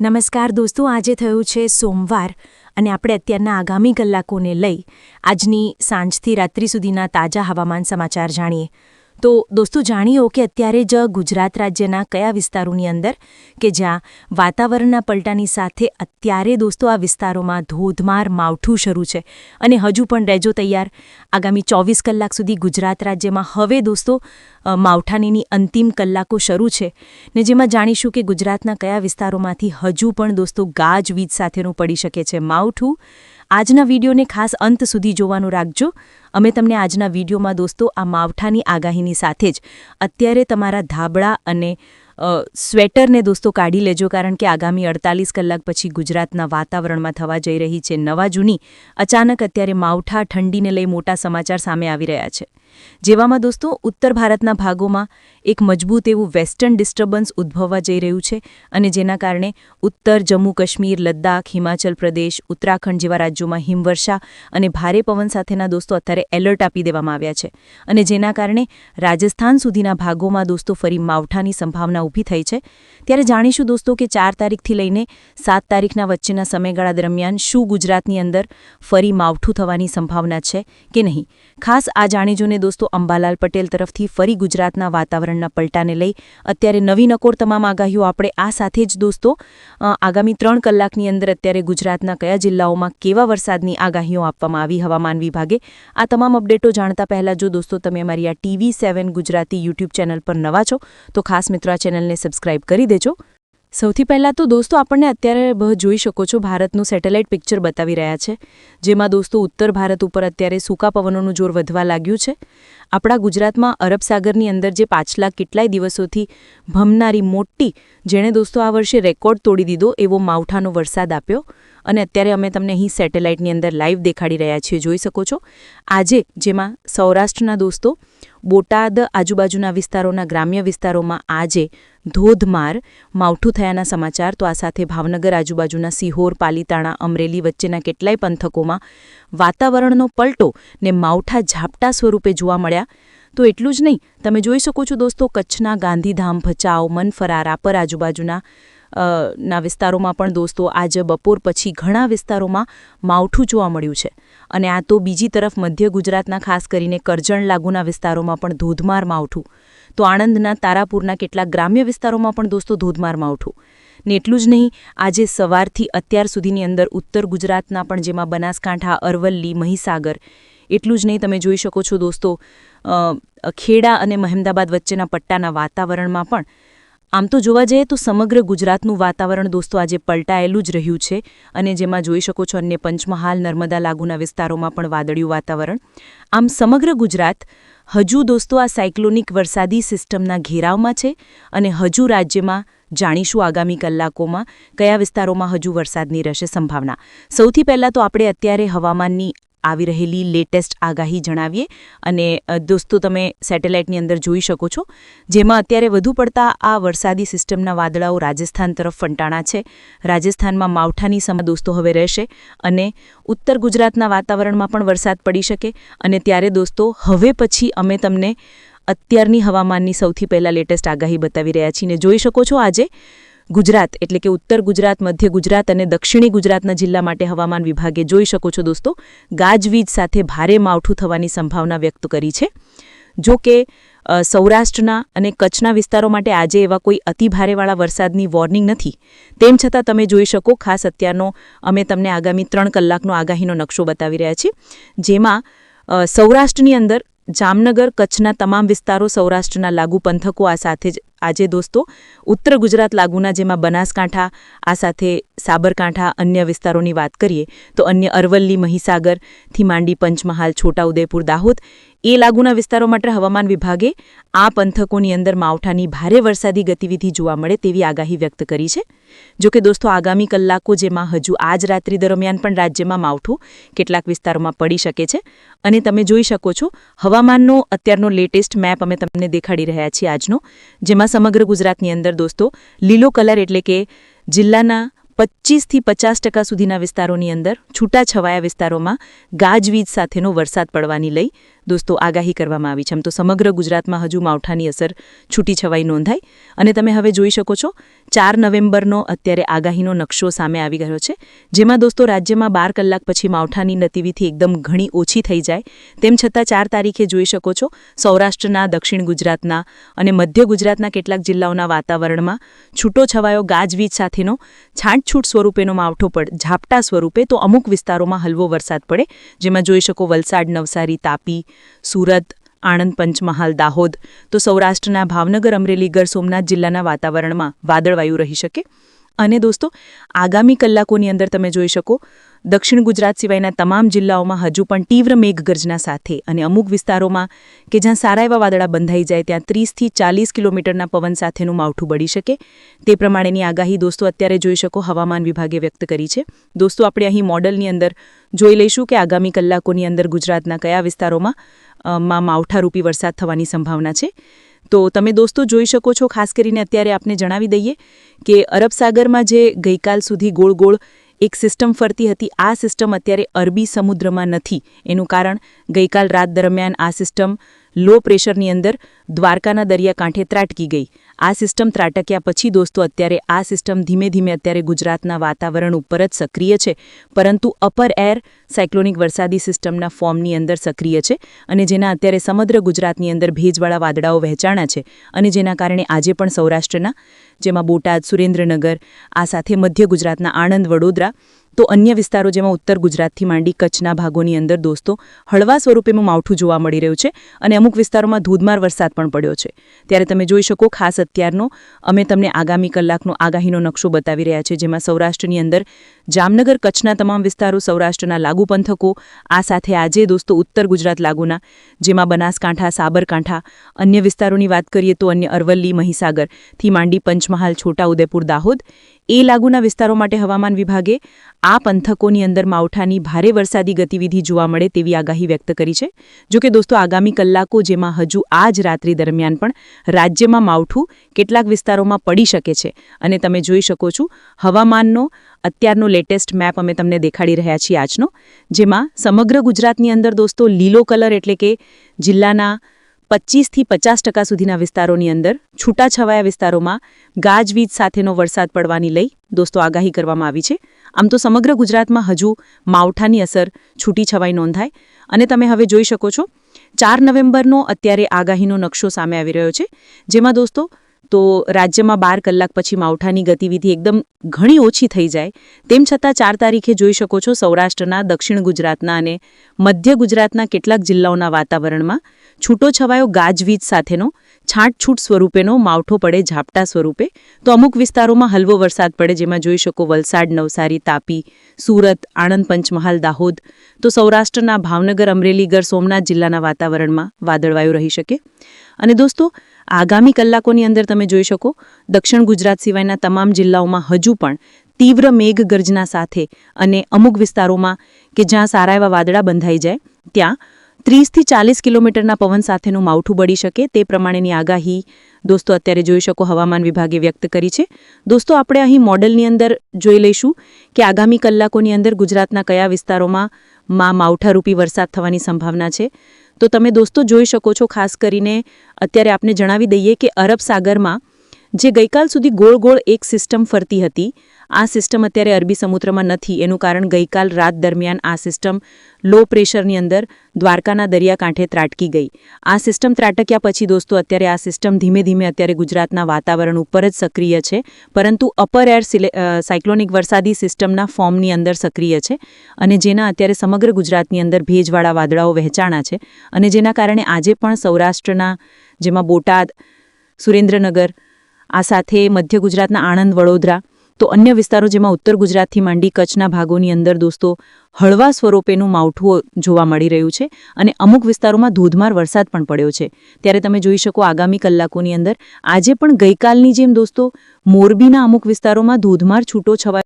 નમસ્કાર દોસ્તો, આજે થયું છે સોમવાર અને આપણે અત્યારના આગામી કલાકોને લઈ આજની સાંજથી રાત્રિ સુધીના તાજા હવામાન સમાચાર જાણીએ. તો દોસ્તો, જાણીઓ કે અત્યારે જ ગુજરાત રાજ્યના કયા વિસ્તારોની અંદર કે જ્યાં વાતાવરણના પલટાની સાથે અત્યારે દોસ્તો આ વિસ્તારોમાં ધોધમાર માવઠું શરૂ છે અને હજુ પણ રહેજો તૈયાર. આગામી ચોવીસ કલાક સુધી ગુજરાત રાજ્યમાં હવે દોસ્તો માવઠાનીની અંતિમ કલાકો શરૂ છે ને જેમાં જાણીશું કે ગુજરાતના કયા વિસ્તારોમાંથી હજુ પણ દોસ્તો ગાજવીજ સાથેનું પડી શકે છે માવઠું. આજના વિડીયોને ખાસ અંત સુધી જોવાનું રાખજો. અમે તમને આજના વિડીયોમાં દોસ્તો આ માવઠાની આગાહીની સાથે જ અત્યારે તમારા ધાબળા અને સ્વેટરને દોસ્તો કાઢી લેજો કારણ કે આગામી અડતાલીસ કલાક પછી ગુજરાતના વાતાવરણમાં થવા જઈ રહી છે નવા જૂની. અચાનક અત્યારે માવઠા ઠંડીને લઈ મોટા સમાચાર સામે આવી રહ્યા છે. જેવામાં દોસ્તો, ઉત્તર ભારતના ભાગોમાં એક મજબૂત એવું વેસ્ટર્ન ડિસ્ટર્બન્સ ઉદ્ભવવા જઈ રહ્યું છે અને જેના કારણે ઉત્તર, જમ્મુ, કાશ્મીર, લદ્દાખ, હિમાચલ પ્રદેશ, ઉત્તરાખંડ જેવા રાજ્યોમાં હિમવર્ષા અને ભારે પવન સાથેના દોસ્તો અત્યારે એલર્ટ આપી દેવામાં આવ્યા છે. અને જેના કારણે રાજસ્થાન સુધીના ભાગોમાં દોસ્તો ફરી માવઠાની સંભાવના ઊભી થઈ છે. ત્યારે જાણીશું દોસ્તો કે ચાર તારીખથી લઈને સાત તારીખના વચ્ચેના સમયગાળા દરમિયાન શું ગુજરાતની અંદર ફરી માવઠું થવાની સંભાવના છે કે નહીં. ખાસ આ જાણીજોને દોસ્તો, અંબાલાલ પટેલ તરફથી ફરી ગુજરાતના વાતાવરણના પલટાને લઈ અત્યારે નવી નકોર તમામ આગાહીઓ આપણે આ સાથે જ દોસ્તો આગામી ત્રણ કલાકની અંદર અત્યારે ગુજરાતના કયા જિલ્લાઓમાં કેવા વરસાદની આગાહીઓ આપવામાં આવી હવામાન વિભાગે, આ તમામ અપડેટો જાણતા પહેલાં જો દોસ્તો તમે અમારી આ TV seven Gujarati YouTube channel પર નવા છો, તો ખાસ મિત્રો આ ચેનલને સબસ્ક્રાઇબ કરી દેજો. સૌથી પહેલાં તો દોસ્તો, આપણને અત્યારે જોઈ શકો છો, ભારતનું સેટેલાઇટ પિક્ચર બતાવી રહ્યા છે, જેમાં દોસ્તો ઉત્તર ભારત ઉપર અત્યારે સૂકા પવનોનું જોર વધવા લાગ્યું છે. આપણા ગુજરાતમાં અરબ સાગરની અંદર જે પાછલા કેટલાય દિવસોથી ભમનારી મોટી, જેણે દોસ્તો આ વર્ષે રેકોર્ડ તોડી દીધો એવો માવઠાનો વરસાદ આપ્યો. અને અત્યારે અમે તમને અહીં સેટેલાઇટની અંદર લાઈવ દેખાડી રહ્યા છીએ. જોઈ શકો છો? આજે જેમાં સૌરાષ્ટ્રના દોસ્તો, બોટાદ આજુબાજુના વિસ્તારોના ગ્રામ્ય વિસ્તારોમાં આજે ધોધમાર માવઠું થયાના સમાચાર. તો આ સાથે ભાવનગર આજુબાજુના સિહોર, પાલીતાણા, અમરેલી વચ્ચેના કેટલાય પંથકોમાં વાતાવરણનો પલટો ને માવઠા ઝાપટા સ્વરૂપે જોવા મળ્યા. તો એટલું જ નહીં, તમે જોઈ શકો છો દોસ્તો, કચ્છના ગાંધીધામ ભચાઉ મનફરા રાપર આજુબાજુના ના વિસ્તારોમાં પણ દોસ્તો, આજે બપોર પછી ઘણા વિસ્તારોમાં માવઠું જોવા મળ્યું છે. અને આ તો બીજી તરફ મધ્ય ગુજરાતના ખાસ કરીને કરજણ લાગુના વિસ્તારોમાં પણ ધોધમાર માવઠું. તો આણંદના તારાપુરના કેટલાક ગ્રામ્ય વિસ્તારોમાં પણ દોસ્તો ધોધમાર માવઠું. ને એટલું જ નહીં, આજે સવારથી અત્યાર સુધીની અંદર ઉત્તર ગુજરાતના પણ જેમાં બનાસકાંઠા, અરવલ્લી, મહીસાગર, એટલું જ નહીં, તમે જોઈ શકો છો દોસ્તો ખેડા અને મહેમદાબાદ વચ્ચેના પટ્ટાના વાતાવરણમાં પણ આમ તો જોવા જઈએ તો સમગ્ર ગુજરાતનું વાતાવરણ દોસ્તો આજે પલટાયેલું જ રહ્યું છે અને જેમાં જોઈ શકો છો અન્ય પંચમહાલ, નર્મદા લાગુના વિસ્તારોમાં પણ વાદળિયું વાતાવરણ. આમ સમગ્ર ગુજરાત, હજુ દોસ્તો આ સાયક્લોનિક વરસાદી સિસ્ટમના ઘેરાવમાં છે અને હજુ રાજ્યમાં જાણીશું આગામી કલાકોમાં કયા વિસ્તારોમાં હજુ વરસાદની રહેશે સંભાવના. સૌથી પહેલાં તો આપણે અત્યારે હવામાનની આવી રહેલી લેટેસ્ટ આગાહી જણાવીએ અને દોસ્તો, તમે સેટેલાઇટની અંદર જોઈ શકો છો. જેમાં અત્યારે વધુ પડતા આ વરસાદી સિસ્ટમના વાદળાઓ રાજસ્થાન તરફ ફંટાણા છે. રાજસ્થાનમાં માવઠાની સમા દોસ્તો હવે રહેશે અને ઉત્તર ગુજરાતના વાતાવરણમાં પણ વરસાદ પડી શકે અને ત્યારે દોસ્તો, હવે પછી અમે તમને અત્યારની હવામાનની સૌથી પહેલાં લેટેસ્ટ આગાહી બતાવી રહ્યા છીએ. જોઈ શકો છો આજે ગુજરાત, એટલે કે ઉત્તર ગુજરાત, મધ્ય ગુજરાત અને દક્ષિણી ગુજરાતના જિલ્લા માટે હવામાન વિભાગે જોઈ શકો છો દોસ્તો, ગાજવીજ સાથે ભારે માવઠું થવાની સંભાવના વ્યક્ત કરી છે. જો કે સૌરાષ્ટ્રના અને કચ્છના વિસ્તારો માટે આજે એવા કોઈ અતિભારેવાળા વરસાદની વોર્નિંગ નથી. તેમ છતાં તમે જોઈ શકો, ખાસ અત્યારનો અમે તમને આગામી ત્રણ કલાકનો આગાહીનો નકશો બતાવી રહ્યા છીએ, જેમાં સૌરાષ્ટ્રની અંદર જામનગર કચ્છના તમામ વિસ્તારો સૌરાષ્ટ્રના લાગુ પંથકો, આ સાથે જ આજે દોસ્તો ઉત્તર ગુજરાત લાગુના જેમાં બનાસકાંઠા, આ સાથે સાબરકાંઠા અન્ય વિસ્તારોની વાત કરીએ તો અન્ય અરવલ્લી, મહીસાગરથી માંડી પંચમહાલ, છોટાઉદેપુર, દાહોદ એ લાગુના વિસ્તારો માટે હવામાન વિભાગે, આ પંથકોની અંદર માવઠાની ભારે વરસાદી ગતિવિધિ જોવા મળે તેવી આગાહી વ્યક્ત કરી છે. જોકે દોસ્તો, આગામી કલાકો જેમાં હજુ આજ રાત્રિ દરમિયાન પણ રાજ્યમાં માવઠું કેટલાક વિસ્તારોમાં પડી શકે છે. અને તમે જોઈ શકો છો, હવામાનનો અત્યારનો લેટેસ્ટ મેપ અમે તમને દેખાડી રહ્યા છીએ આજનો, જેમાં સમગ્ર ગુજરાતની અંદર દોસ્તો, લીલો કલર એટલે કે જિલ્લાના પચીસથી પચાસ ટકા સુધીના વિસ્તારોની અંદર છૂટાછવાયા વિસ્તારોમાં ગાજવીજ સાથેનો વરસાદ પડવાની લઈ દોસ્તો, આગાહી કરવામાં આવી છે. આમ તો સમગ્ર ગુજરાતમાં હજુ માવઠાની અસર છૂટીછવાઈ નોંધાઈ અને તમે હવે જોઈ શકો છો, ચાર નવેમ્બરનો અત્યારે આગાહીનો નકશો સામે આવી ગયો છે, જેમાં દોસ્તો, રાજ્યમાં બાર કલાક પછી માવઠાની નતિવિધિ એકદમ ઘણી ઓછી થઈ જાય. તેમ છતાં ચાર તારીખે જોઈ શકો છો, સૌરાષ્ટ્રના, દક્ષિણ ગુજરાતના અને મધ્ય ગુજરાતના કેટલાક જિલ્લાઓના વાતાવરણમાં છૂટો છવાયો ગાજવીજ સાથેનો છાંટછૂટ સ્વરૂપેનો માવઠો પડ, ઝાપટા સ્વરૂપે તો અમુક વિસ્તારોમાં હલવો વરસાદ પડે, જેમાં જોઈ શકો વલસાડ, નવસારી, તાપી સુરત, આણંદ પંચમહાલ, દાહોદ. તો સૌરાષ્ટ્રના ભાવનગર, અમરેલી ગર સોમનાથ જિલ્લાના વાતાવરણમાં વાદળવાયુ રહી શકે. અને દોસ્તો, આગામી કલાકોની અંદર તમે જોઈ શકો દક્ષિણ ગુજરાત સિવાયના તમામ જિલ્લાઓમાં હજુ પણ તીવ્ર મેઘગર્જના સાથે અને અમુક વિસ્તારોમાં કે જ્યાં સારા એવા વાદળા બંધાઈ જાય ત્યાં ત્રીસથી ચાલીસ કિલોમીટરના પવન સાથેનું માવઠું બળી શકે. તે પ્રમાણેની આગાહી દોસ્તો અત્યારે જોઈ શકો હવામાન વિભાગે વ્યક્ત કરી છે. દોસ્તો, આપણે અહીં મોડલની અંદર જોઈ લઈશું કે આગામી કલાકોની અંદર ગુજરાતના કયા વિસ્તારોમાં માં માવઠારૂપી વરસાદ થવાની સંભાવના છે. તો તમે દોસ્તો જોઈ શકો છો, ખાસ કરીને અત્યારે આપને જણાવી દઈએ કે અરબ સાગરમાં જે ગઈકાલ સુધી ગોળ ગોળ એક સિસ્ટમ ફરતી હતી. આ સિસ્ટમ અત્યારે અરબી સમુદ્રમાં નથી. એનું કારણ ગઈકાલ રાત દરમિયાન આ સિસ્ટમ લો પ્રેશરની અંદર દ્વારકાના દરિયાકાંઠે ત્રાટકી ગઈ. આ સિસ્ટમ ત્રાટક્યા પછી દોસ્તો અત્યારે આ સિસ્ટમ ધીમે ધીમે અત્યારે ગુજરાતના વાતાવરણ ઉપર જ સક્રિય છે. પરંતુ અપર એર સાયક્લોનિક વરસાદી સિસ્ટમના ફોર્મની અંદર સક્રિય છે અને જેના અત્યારે સમગ્ર ગુજરાતની અંદર ભેજવાળા વાદળાઓ વહેંચાણા છે અને જેના કારણે આજે પણ સૌરાષ્ટ્રના, જેમાં બોટાદ, સુરેન્દ્રનગર, આ સાથે મધ્ય ગુજરાતના આણંદ, વડોદરા તો અન્ય વિસ્તારો જેમાં ઉત્તર ગુજરાતથી માંડી કચ્છના ભાગોની અંદર દોસ્તો, હળવા સ્વરૂપેમાં માવઠું જોવા મળી રહ્યું છે અને અમુક વિસ્તારોમાં ધોધમાર વરસાદ પણ પડ્યો છે. ત્યારે તમે જોઈ શકો ખાસ અત્યારનો અમે તમને આગામી કલાકનો આગાહીનો નકશો બતાવી રહ્યા છે જેમાં સૌરાષ્ટ્રની અંદર જામનગર, કચ્છના તમામ વિસ્તારો, સૌરાષ્ટ્રના લાગુ પંથકો, આ સાથે આજે દોસ્તો ઉત્તર ગુજરાત લાગુના, જેમાં બનાસકાંઠા, સાબરકાંઠા, અન્ય વિસ્તારોની વાત કરીએ તો અન્ય અરવલ્લી, મહીસાગરથી માંડી પંચમહાલ, છોટાઉદેપુર, દાહોદ એ લાગુના વિસ્તારો માટે હવામાન વિભાગે આ પંથકોની અંદર માવઠાની ભારે વરસાદી ગતિવિધિ જોવા મળે તેવી આગાહી વ્યક્ત કરી છે. જો કે દોસ્તો, આગામી કલાકો જેમાં હજુ આ જ રાત્રિ દરમિયાન પણ રાજ્યમાં માવઠું કેટલાક વિસ્તારોમાં પડી શકે છે. અને તમે જોઈ શકો છો, હવામાનનો અત્યારનો લેટેસ્ટ મેપ અમે તમને દેખાડી રહ્યા છીએ આજનો, જેમાં સમગ્ર ગુજરાતની અંદર દોસ્તો લીલો કલર એટલે કે જિલ્લાના પચીસથી પચાસ ટકા સુધીના વિસ્તારોની અંદર છૂટાછવાયા વિસ્તારોમાં ગાજવીજ સાથેનો વરસાદ પડવાની લઈ દોસ્તો આગાહી કરવામાં આવી છે. આમ તો સમગ્ર ગુજરાતમાં હજુ માવઠાની અસર છૂટીછવાઈ નોંધાય અને તમે હવે જોઈ શકો છો, ચાર નવેમ્બરનો અત્યારે આગાહીનો નકશો સામે આવી રહ્યો છે. જેમાં દોસ્તો, તો રાજ્યમાં બાર કલાક પછી માવઠાની ગતિવિધિ એકદમ ઘણી ઓછી થઈ જાય. તેમ છતાં ચાર તારીખે જોઈ શકો છો સૌરાષ્ટ્રના, દક્ષિણ ગુજરાતના અને મધ્ય ગુજરાતના કેટલાક જિલ્લાઓના વાતાવરણમાં છૂટો છવાયો ગાજવીજ સાથેનો છાંટછૂટ સ્વરૂપેનો માવઠો પડે ઝાપટા સ્વરૂપે, તો અમુક વિસ્તારોમાં હલવો વરસાદ પડે, જેમાં જોઈ શકો વલસાડ, નવસારી, તાપી, સુરત, આણંદ, પંચમહાલ, દાહોદ, તો સૌરાષ્ટ્રના ભાવનગર, અમરેલી ગર સોમનાથ જિલ્લાના વાતાવરણમાં વાદળવાયુ રહી શકે. અને દોસ્તો, આગામી કલાકોની અંદર તમે જોઈ શકો, દક્ષિણ ગુજરાત સિવાયના તમામ જિલ્લાઓમાં હજુ પણ તીવ્ર મેઘગર્જના સાથે અને અમુક વિસ્તારોમાં કે જ્યાં સારા એવા વાદળા બંધાઈ જાય, ત્યાં ત્રીસથી ચાલીસ કિલોમીટરના પવન સાથેનું માવઠું બળી શકે તે પ્રમાણેની આગાહી દોસ્તો અત્યારે જોઈ શકો હવામાન વિભાગે વ્યક્ત કરી છે. દોસ્તો, આપણે અહીં મોડલની અંદર જોઈ લઈશું કે આગામી કલાકોની અંદર ગુજરાતના કયા વિસ્તારોમાં માં માવઠારૂપી વરસાદ થવાની સંભાવના છે. તો તમે દોસ્તો જોઈ શકો છો, ખાસ કરીને અત્યારે આપને જણાવી દઈએ કે અરબ સાગરમાં જે ગઈકાલ સુધી ગોળ ગોળ એક સિસ્ટમ ફરતી હતી આ સિસ્ટમ અત્યારે અરબી સમુદ્રમાં નથી. એનું કારણ ગઈકાલ રાત દરમિયાન આ સિસ્ટમ લો પ્રેશરની અંદર દ્વારકાના દરિયાકાંઠે ત્રાટકી ગઈ. આ સિસ્ટમ ત્રાટક્યા પછી દોસ્તો અત્યારે આ સિસ્ટમ ધીમે ધીમે અત્યારે ગુજરાતના વાતાવરણ ઉપર જ સક્રિય છે. પરંતુ અપર એર સાયક્લોનિક વરસાદી સિસ્ટમના ફોર્મની અંદર સક્રિય છે અને જેના અત્યારે સમગ્ર ગુજરાતની અંદર ભેજવાળા વાદળાઓ વહેંચાણા છે અને જેના કારણે આજે પણ સૌરાષ્ટ્રના જેમાં બોટાદ, સુરેન્દ્રનગર, આ સાથે મધ્ય ગુજરાતના આણંદ, વડોદરા તો અન્ય વિસ્તારો જેમાં ઉત્તર ગુજરાતથી માંડી કચ્છના ભાગોની અંદર દોસ્તો, હળવા સ્વરૂપેનું માવઠું જોવા મળી રહ્યું છે અને અમુક વિસ્તારોમાં ધોધમાર વરસાદ પણ પડ્યો છે. ત્યારે તમે જોઈ શકો આગામી કલાકોની અંદર આજે પણ ગઈકાલની જેમ દોસ્તો, મોરબીના અમુક વિસ્તારોમાં ધોધમાર છૂટો છવાયો